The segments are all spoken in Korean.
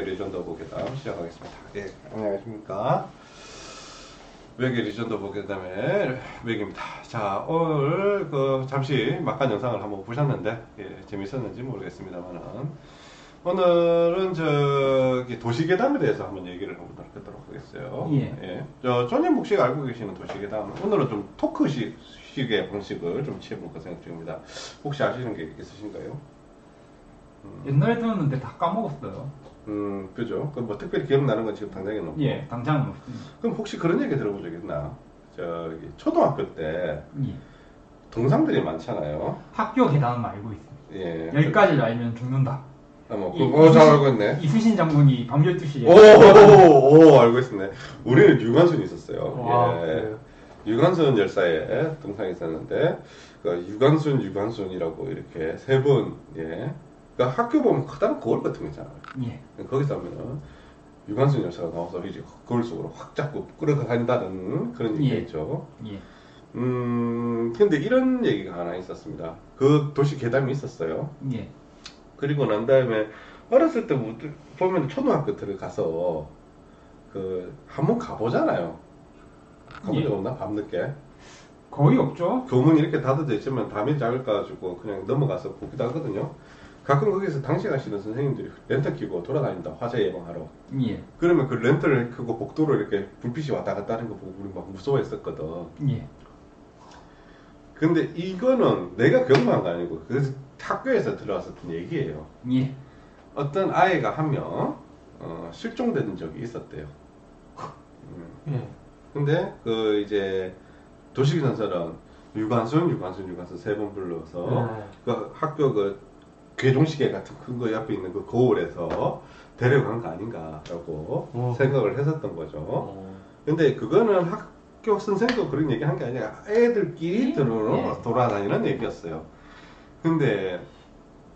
리전더 보게담 시작하겠습니다. 예, 안녕하십니까. 외계 리전더 보게담의 맥입니다. 자, 오늘 그 잠시 막간 영상을 한번 보셨는데 예, 재밌었는지 모르겠습니다만은 오늘은 저기 도시계담에 대해서 한번 얘기를 한번 하도록 하겠어요. 예. 저 조님 씨가 알고 계시는 도시계담 오늘은 좀 토크식 식의 방식을 좀 취해볼까 생각 중입니다. 혹시 아시는 게 있으신가요? 옛날에 들었는데 다 까먹었어요. 음, 그죠. 그럼 뭐 특별히 기억나는 건 지금 당장에는 없고. 예, 당장은 없습니다. 그럼 혹시 그런 얘기 들어본 적 있나? 저기 초등학교 때 예. 동상들이 많잖아요. 학교 계단은 알고 있습니다. 예. 여기까지를 알면 죽는다. 아, 뭐, 이- 그거 잘 알고 있네. 이수신 장군이 밤 12시에 오, 오, 알고 있었네. 우리는 유관순이 있었어요. 와, 예. 그래요? 유관순 열사의 동상이 있었는데, 그 유관순, 유관순이라고 이렇게 세 분, 예. 그 학교 보면 커다란 거울 같은 거 있잖아요. 예. 거기서 하면은 유관순 열사가 나와서 이제 거울 속으로 확 잡고 끌어간다는 그런 얘기가 예. 있죠. 예. 음, 근데 이런 얘기가 하나 있었습니다. 그 도시 계담이 있었어요. 예. 그리고 난 다음에 어렸을 때 뭐- 보면 초등학교 들어가서 그 한번 가보잖아요. 가본 적 예. 없나? 밤늦게. 거의 없죠? 교문이 이렇게 닫아져 있지만 담이 작을까 가지고 그냥 넘어가서 보기도 하거든요. 가끔 거기서 당시 가시는 선생님들이 렌터 끼고 돌아다닌다. 화재 예방하러. 예. 그러면 그 렌터를 켜고 복도로 이렇게 불빛이 왔다 갔다 하는 거 보고 우리 막 무서워했었거든. 예. 근데 이거는 내가 경험한 거 아니고 그 학교에서 들어왔었던 얘기예요. 예. 어떤 아이가 한명 어, 실종된 적이 있었대요. 음. 예. 근데 그 이제 도시기전설은 유관순, 유관순, 유관순 세 번 불러서 네. 그 학교 그 괴종시계 같은 큰 거 옆에 있는 그 거울에서 데려간 거 아닌가라고 어. 생각을 했었던 거죠. 어. 근데 그거는 학교 선생도 그런 얘기 한 게 아니라 애들끼리 들어 예. 돌아다니는 얘기였어요. 근데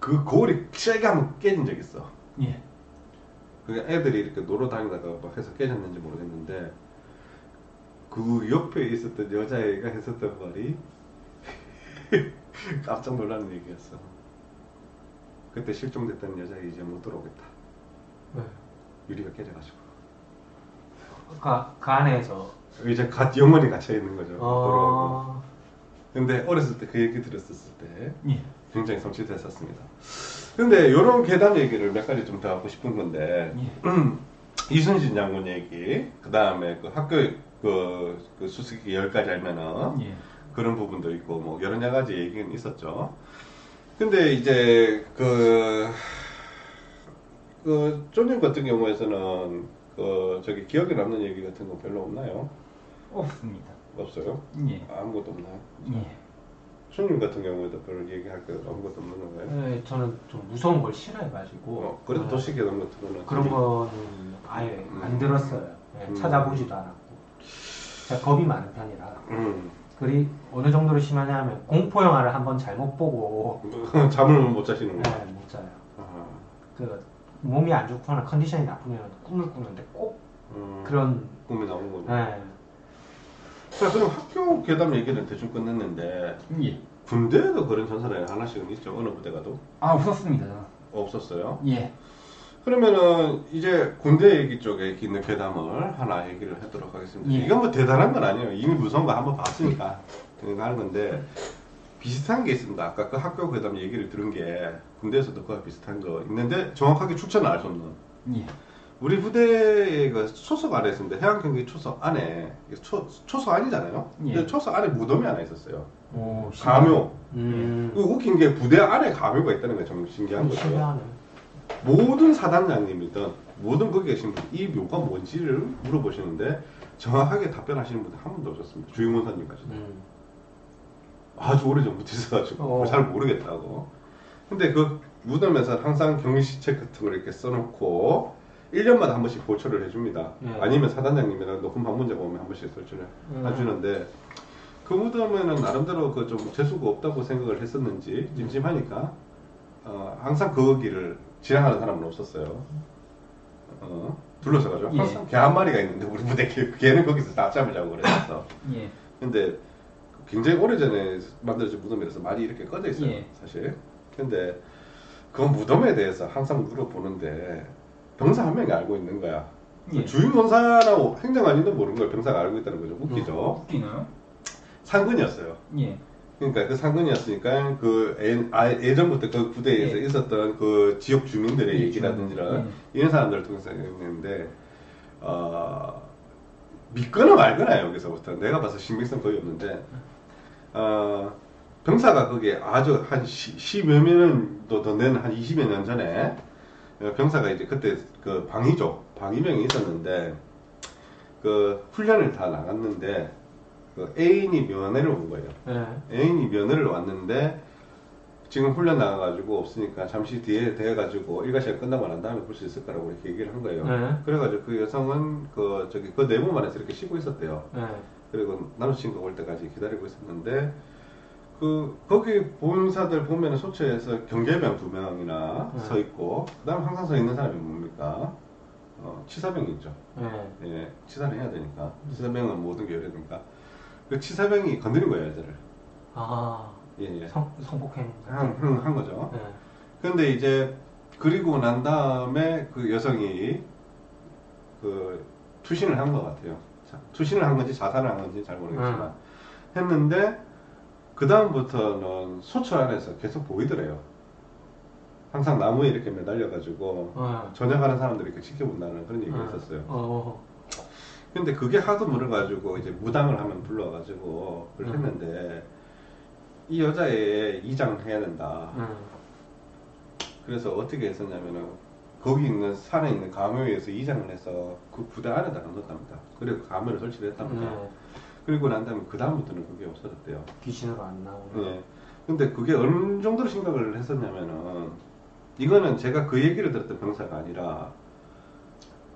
그 거울이 세게 한번 깨진 적 있어. 예. 그게 애들이 이렇게 놀러 다니다가 막 해서 깨졌는지 모르겠는데 그 옆에 있었던 여자애가 했었던 말이 깜짝 놀라는 얘기였어. 그때 실종됐던 여자 이제 못 들어오겠다. 네. 유리가 깨져가지고 그, 그 안에서 이제 갓 영원히 갇혀 있는 거죠. 못 돌아오고. 어... 근데 어렸을 때 그 얘기 들었었을 때 예. 굉장히 성취됐었습니다. 근데 이런 계단 얘기를 몇 가지 좀 더 하고 싶은 건데 예. 이순신 장군 얘기, 그 다음에 그 학교 그, 그 수수께끼 열 가지 알면은 예. 그런 부분도 있고 뭐 여러 가지 얘기는 있었죠. 근데 이제 그, 그 쪼님 같은 경우에서는 그 저기 기억에 남는 얘기 같은 거 별로 없나요? 없습니다. 없어요? 예. 아무것도 없나요? 예. 춘님 같은 경우에도 별로 얘기할 게 아무것도 없는 건가요? 네, 저는 좀 무서운 걸 싫어해가지고 어, 그래도 네. 도시계단 같은 거는 그런 거는 아예 음. 안 들었어요. 네, 음. 찾아보지도 않았고 제가 겁이 많은 편이라 음. 그리 어느 정도로 심하냐면 공포 영화를 한번 잘못 보고 잠을 못 자시는 거. 네, 못 자요. 아, 그 몸이 안 좋거나 컨디션이 나쁘면 꿈을 꾸는데 꼭 음, 그런 꿈이 나오는 거죠. 네, 자, 그럼 학교 괴담 얘기는 대충 끝냈는데 예. 군대에도 그런 전설이 하나씩은 있죠. 어느 부대 가도 아, 없었습니다. 없었어요. 예. 그러면은 이제 군대 얘기 쪽에 있는 괴담을 하나 얘기를 하도록 하겠습니다. 예. 이건 뭐 대단한 건 아니에요. 이미 무서운 거 한번 봤으니까 하는 건데 비슷한 게 있습니다. 아까 그 학교 괴담 얘기를 들은 게 군대에서도 그와 비슷한 거 있는데 정확하게 출처는 알수 없는 예. 우리 부대의 그 초석 안에 있습니다. 해양 경기 초석 안에 초, 초석 아니잖아요. 예. 근데 초석 안에 무덤이 하나 있었어요. 오, 가묘. 음, 그 웃긴 게 부대 안에 가묘가 있다는 게 좀 신기한 거죠. 신기하네. 모든 사단장님이든 모든 거기 계신 분 이 묘가 뭔지를 물어보시는데 정확하게 답변하시는 분들 한 분도 없었습니다. 주임원사님까지도 음. 아주 오래전부터 있어가지고 어. 잘 모르겠다고. 근데 그 무덤에서 항상 경위시책 같은 걸 이렇게 써놓고 1년마다 한 번씩 보초를 해줍니다. 예. 아니면 사단장님이랑 높은 방문자가 오면 한 번씩 설치를 음. 해주는데 그 무덤에는 나름대로 그 좀 재수가 없다고 생각을 했었는지 찜찜하니까 어, 항상 그 길을 지나가는 사람은 없었어요. 어, 둘러서가지고 예. 항상 개 한 마리가 있는데 우리 무대 개, 걔는 거기서 낮잠을 자고 그랬었어. 예. 근데 굉장히 오래전에 만들어진 무덤이라서 말이 이렇게 꺼져 있어요, 예. 사실. 근데 그 무덤에 대해서 항상 물어보는데 병사 한 명이 알고 있는 거야. 예. 주임 원사라고 행정관님도 모르는 걸 병사가 알고 있다는 거죠. 웃기죠. 웃기나요? 상근이었어요. 예. 그러니까 그 상근이었으니까 그 예, 아, 예전부터 그 부대에서 예. 있었던 그 지역 주민들의 예, 얘기라든지라 주민. 이런 사람들을 통해서 했는데 어, 믿거나 말거나 여기서부터 내가 봐서 신빙성 거의 없는데 어, 병사가 거기에 아주 한 십여 년도 더된한 20여 년 전에 어, 병사가 이제 그때 그 방위죠 방위병이 있었는데 그 훈련을 다 나갔는데 그 애인이 면회를 온 거예요. 네. 애인이 면회를 왔는데 지금 훈련 나가가지고 없으니까 잠시 뒤에 돼가지고 일가 시간 끝나고 난 다음에 볼 수 있을 거라고 이렇게 얘기를 한 거예요. 네. 그래가지고 그 여성은 그 저기 그 내부만에서 이렇게 쉬고 있었대요. 네. 그리고 남자친구가 올 때까지 기다리고 있었는데 그 거기 본사들 보면 소처에서 경계병 두 명이나 네. 서 있고 그다음 항상 서 있는 사람이 뭡니까? 어, 치사병이 있죠. 네. 예, 치사를 해야 되니까 치사병은 모든 게 되니까 그 치사병이 건드린 거예요, 여자를. 아, 예, 예. 성, 성폭행. 한, 한, 한 거죠. 네. 근데 이제 그리고 난 다음에 그 여성이 그 투신을 한 것 같아요. 자, 투신을 한 건지 자살을 한 건지 잘 모르겠지만 했는데 그 다음부터는 소처 안에서 계속 보이더래요. 항상 나무에 이렇게 매달려가지고 네. 전역하는 사람들이 이렇게 지켜본다는 그런 얘기가 네. 있었어요. 어, 근데 그게 하도 물어가지고 이제 무당을 하면 불러가지고 그걸 음. 했는데 이 여자애 이장해야 된다. 네. 그래서 어떻게 했었냐면은 거기 있는 산에 있는 가묘에서 이장을 해서 그 부대 안에다 넣었답니다. 그리고 가묘를 설치를 했답니다. 네. 그리고 난 다음에 그 다음부터는 그게 없어졌대요. 귀신으로 안 나오는. 예. 근데 그게 어느 정도로 심각을 했었냐면은 이거는 제가 그 얘기를 들었던 병사가 아니라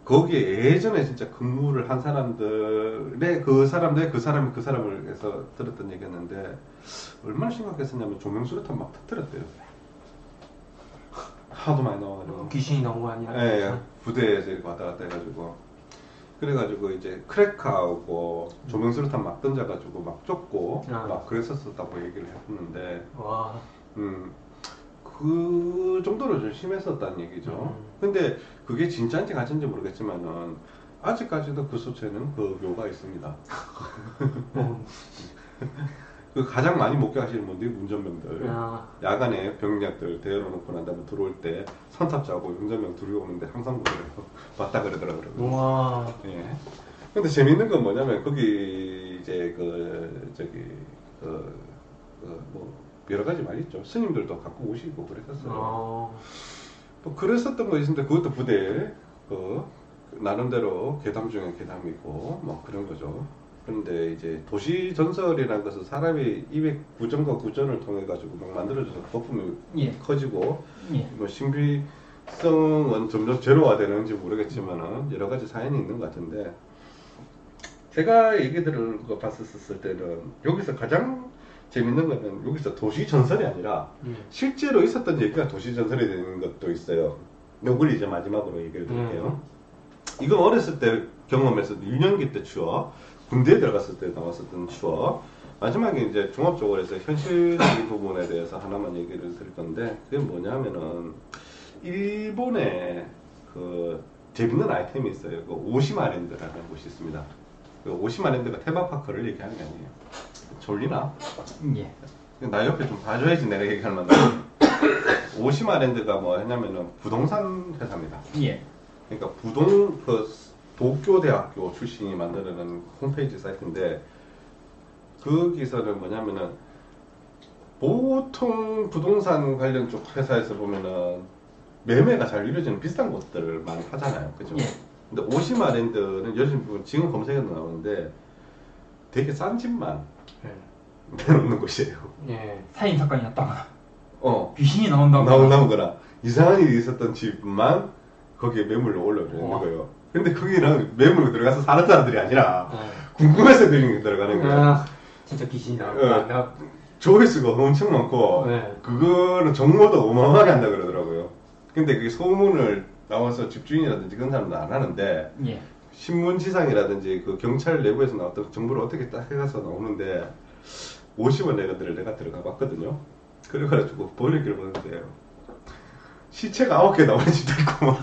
거기에 예전에 진짜 근무를 한 사람들의 그 사람들 그 사람이 그 사람을 해서 들었던 얘기였는데 얼마나 심각했었냐면 조명수류탄 막 터뜨렸대요. 하도 많이 나와가지고. 귀신이 나온 거 아니라. 예, 예. 부대에서 이렇게 왔다 갔다 해가지고 그래가지고 이제 크래커하고 조명수류탄 막 던져가지고 막 쫓고 아. 막 그랬었다고 얘기를 했는데 와. 음, 그 정도로 좀 심했었다는 얘기죠. 음. 근데 그게 진짜인지 가짜인지 모르겠지만은 아직까지도 그 소체는 그 묘가 있습니다. 어, 그 가장 많이 목격하시는 분들이 운전병들. 야. 야간에 병력들 대열어놓고 난 다음에 들어올 때 선탑 자고 운전병 둘이 오는데 항상 보더라고 봤다 그러더라고요. 우와. 예. 근데 재밌는 건 뭐냐면 거기 이제 그 저기 그, 그뭐 여러 가지 많이 있죠. 스님들도 갖고 오시고 그랬었어요. 어. 뭐 그랬었던 거 있는데 그것도 부대 그 나름대로 괴담 중에 괴담이고 뭐 그런 거죠. 그런데 이제 도시 전설이라는 것은 사람이 입의 구전과 구전을 통해 가지고 막 만들어져서 거품이 예. 커지고 예. 뭐 신비성은 점점 제로화 되는지 모르겠지만은 여러 가지 사연이 있는 것 같은데 제가 얘기 들은 거 봤었을 때는 여기서 가장 재밌는 거는 여기서 도시 전설이 아니라 음. 실제로 있었던 얘기가 도시 전설이 되는 것도 있어요. 요걸 이제 마지막으로 얘기를 드릴게요. 이건 어렸을 때 경험했었던 유년기 때 추억, 군대에 들어갔을 때 나왔었던 추억. 마지막에 이제 종합적으로 해서 현실적인 부분에 대해서 하나만 얘기를 드릴 건데 그게 뭐냐면은 일본에 그 재밌는 아이템이 있어요. 그 오시마랜드라는 곳이 있습니다. 그 오시마랜드가 테마파크를 얘기하는 게 아니에요. 졸리나? 예. 나 옆에 좀 봐줘야지 내가 얘기할 만한 오시마랜드가 뭐 했냐면은 부동산 회사입니다. 예. 그러니까 부동 그 도쿄대학교 출신이 만드는 홈페이지 사이트인데 거기서는 뭐냐면은 보통 부동산 관련 쪽 회사에서 보면은 매매가 잘 이루어지는 비싼 곳들을 많이 하잖아요. 그죠? 예. 근데 오시마랜드는 요즘 지금 검색해도 나오는데 되게 싼 집만 네. 내놓는 곳이에요. 예. 살인 사건이 났다거나 어. 귀신이 나온다거나 나오, 나오거나 이상한 일이 있었던 집만 거기에 매물로 올려놓는 우와. 거예요. 근데 거기는 매물로 들어가서 사는 사람들이 아니라 네. 궁금해서 들이 들어가는 거예요. 아, 진짜 귀신이 나온 거 어. 조회수가 엄청 많고 네. 그거는 정보도 어마어마하게 한다 그러더라고요. 근데 그게 소문을 나와서 집주인이라든지 그런 사람도 안 하는데 예. 신문지상이라든지 그 경찰 내부에서 나왔던 정보를 어떻게 딱 해가서 나오는데 50원 내가들을 내가 들어가 봤거든요. 그래가지고 버리기를 보는데 시체가 9개 나오는 집도 있고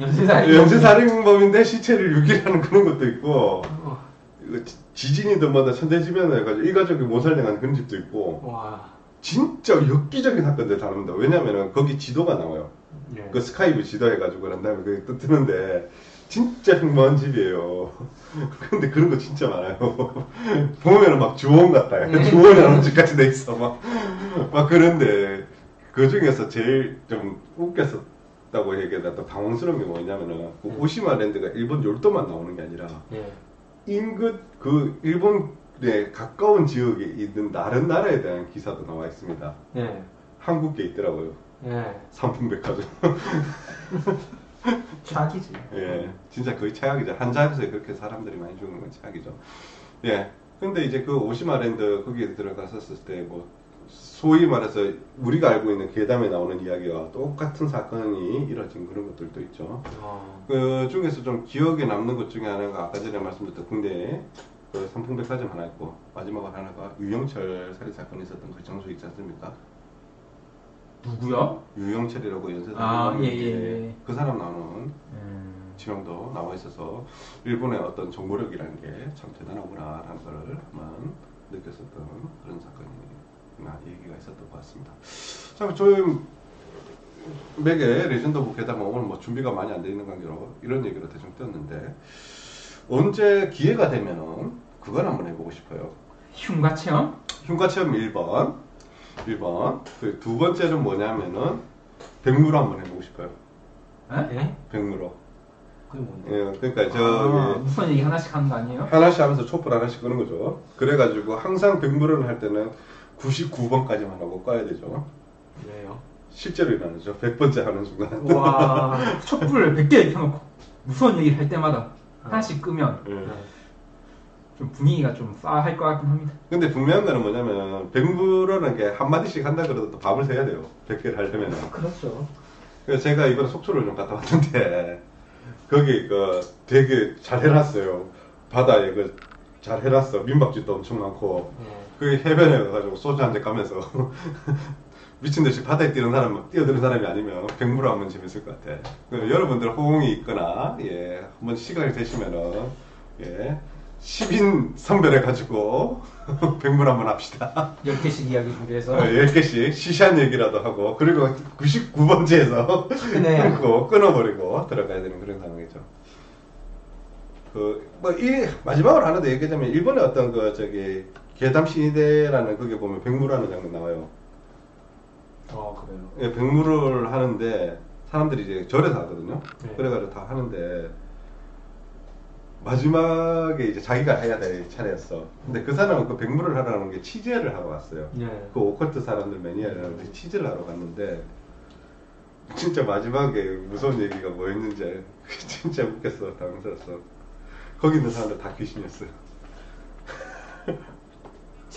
연쇄살인. 연쇄살인범인데 시체를 유기하는 그런 것도 있고 어, 이거 지- 지진이든 뭐든 천재지변을 해가지고 이 가족이 못 살려가는 그런 집도 있고 와. 진짜 엽기적인 사건들 다릅니다. 왜냐면은 거기 지도가 나와요. 예. 그 스카이브 지도 해가지고 그런 다음에 그게 또 뜨는데 진짜 흉모한 집이에요. 근데 그런 거 진짜 많아요. 보면은 막 주원 같다. 약간 주원이라는 집까지 돼 있어. 막, 막 그런데 그 중에서 제일 좀 웃겼었다고 또 당황스러운 게 뭐냐면은 그 음. 오시마랜드가 일본 열도만 나오는 게 아니라 예. 인근 그 일본에 가까운 지역에 있는 다른 나라에 대한 기사도 나와 있습니다. 예. 한국에 있더라고요. 예. 삼풍백화점. 최악이지. 예, 진짜 거의 최악이죠. 한 자리에서 그렇게 사람들이 많이 죽는 건 최악이죠. 예. 근데 이제 그 오시마랜드 거기에 들어갔었을 때 뭐 소위 말해서 우리가 알고 있는 괴담에 나오는 이야기와 똑같은 사건이 이뤄진 그런 것들도 있죠. 어. 그 중에서 좀 기억에 남는 것 중에 하나가 아까 전에 말씀드렸던 국내에 그 삼풍백화점 하나 있고 마지막으로 하나가 유영철 살인 사건이 있었던 그 장소 있지 않습니까? 누구요? 유영철이라고 연쇄살인 아, 예,犯예, 예. 그 사람 나오는 음. 지명도 나와 있어서 일본의 어떤 정보력이라는 게 참 대단하구나 라는 걸 한번 느꼈었던 그런 사건이나 얘기가 있었던 것 같습니다. 자, 저희 맥의 레전드 괴담은 오늘 뭐 준비가 많이 안 돼 있는 관계로 이런 얘기로 대충 떴는데 언제 기회가 되면은 그걸 한번 해보고 싶어요. 흉가 체험? 흉가 체험 1번, 1번. 그 두 번째는 뭐냐면은 백무로 한번 해보고 싶어요. 에? 예? 네. 백무로. 그게 뭔데? 예, 그러니까 아, 저기 무슨 얘기 하나씩 하는 거 아니에요? 하나씩 하면서 촛불 하나씩 끄는 거죠. 그래가지고 항상 백무를 할 때는 99번까지만 하고 꺼야 되죠. 왜요? 실제로 일어나죠. 100번째 하는 순간. 와, 촛불을 100개 켜놓고 무서운 얘기를 할 때마다 하나씩 끄면 예. 네. 좀 분위기가 좀 싸할 것 같긴 합니다. 근데 분명한 거는 뭐냐면 백무라는 게 한 마디씩 한다 그래도 또 밤을 새야 돼요. 100개를 하려면. 그렇죠. 그래서 제가 이번에 속초를 좀 갔다 왔는데 거기 그 되게 잘 해놨어요. 바다에 그 잘 해놨어. 민박집도 엄청 많고 예. 그 해변에 가가지고 소주 한 잔 까면서 미친 듯이 바다에 뛰는 사람, 뛰어드는 사람이 아니면 백무로 하면 재밌을 것 같아. 그 여러분들 호응이 있거나 예 한번 시간이 되시면은 예 10인 선별해가지고 백무로 한번 합시다. 10개씩 이야기 준비해서. 어, 10개씩 시시한 얘기라도 하고 그리고 99번째에서 네. 끊고 끊어버리고 들어가야 되는 그런 상황이죠. 그뭐이 마지막으로 하나 더 얘기하자면 일본의 어떤 그 저기 괴담 시대라는 거기 보면 백무라는 장면 나와요. 어, 그래요. 예, 백무를 하는데 사람들이 이제 절에서 하거든요. 네. 그래가지고 다 하는데 마지막에 이제 자기가 해야 될 차례였어. 근데 그 사람은 그 백무를 하라는 게 취재를 하러 왔어요. 예. 그 오컬트 사람들 매니아라는 취재를 하러 갔는데 진짜 마지막에 무서운 얘기가 뭐였는지 진짜 웃겼어 당황스러웠어 거기 있는 사람들 다 귀신이었어요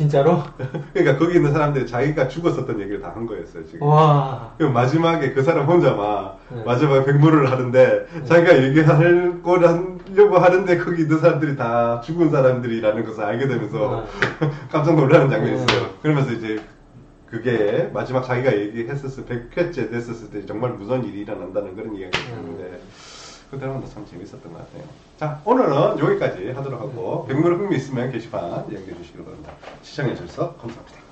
진짜로? 그러니까 거기 있는 사람들이 자기가 죽었었던 얘기를 다 한 거였어요 지금 와. 그 마지막에 그 사람 혼자 막 네. 마지막에 백무를 하는데 자기가 얘기할 거려고 하는데 거기 있는 사람들이 다 죽은 사람들이라는 것을 알게 되면서 깜짝 놀라는 장면이 네. 있어요. 그러면서 이제 그게 마지막 자기가 얘기했었을 100회째 됐었을 때 정말 무서운 일이 일어난다는 그런 이야기가 있는데 그 드라마도 참 재밌었던 것 같아요. 자 오늘은 여기까지 하도록 하고 백무를 흥미 있으면 게시판 이용해 주시기 바랍니다. 시청해 주셔서 감사합니다.